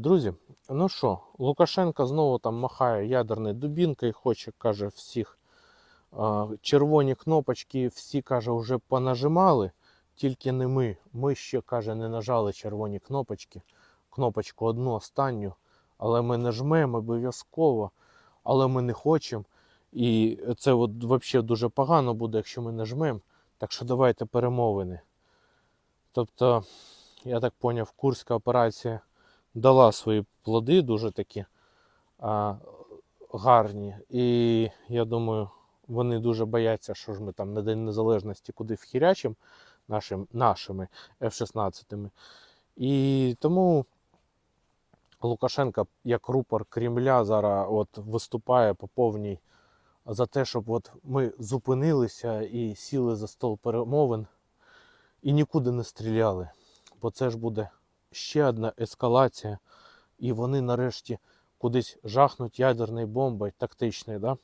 Друзі, ну що, Лукашенко знову там махає ядерною дубінкою, хоче, каже, всіх а, червоні кнопочки, всі каже, вже понажимали, тільки не ми. Ми ще каже, не нажали червоні кнопочки, кнопочку одну останню, але ми нажмемо обов'язково, але ми не хочемо. І це от взагалі дуже погано буде, якщо ми нажмемо. Так що давайте перемовини. Тобто, я так поняв, курська операція дала свої плоди дуже такі а, гарні. І я думаю, вони дуже бояться, що ж ми там на День Незалежності куди вхірячим нашим, нашими F-16. І тому Лукашенко, як рупор Кремля, зараз от виступає по повній за те, щоб от ми зупинилися і сіли за стол перемовин і нікуди не стріляли. Бо це ж буде ще одна ескалація, і вони нарешті кудись жахнуть ядерною бомбою тактичною. Да?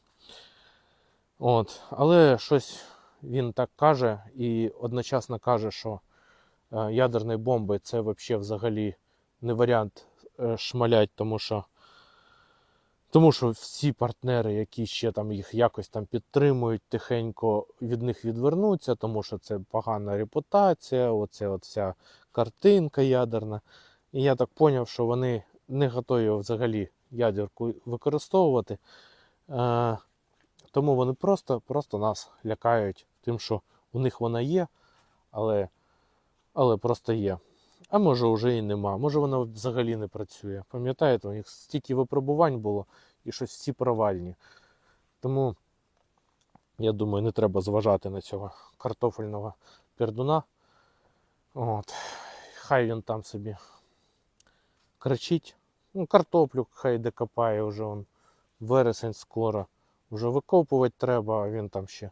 От. Але щось він так каже і одночасно каже, що е, ядерної бомби це взагалі не варіант е, шмалять, тому що, тому що всі партнери, які ще там їх якось там підтримують, тихенько від них відвернуться, тому що це погана репутація, оце вся картинка ядерна. І я так зрозумів, що вони не готові взагалі ядерку використовувати. Е, тому вони просто, просто нас лякають тим, що у них вона є, але, але просто є. А може вже і нема. Може вона взагалі не працює. Пам'ятаєте, у них стільки випробувань було і щось всі провальні. Тому я думаю, не треба зважати на цього картофельного пердуна. От. Хай він там собі кричить. Ну, картоплю хай докопає вже он вересень скоро. Вже викопувати треба, а він там ще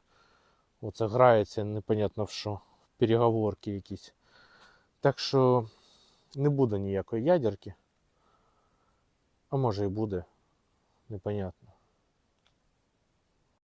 оце грається, непонятно в що, переговорки якісь. Так що не буде ніякої ядерки. А може і буде, непонятно.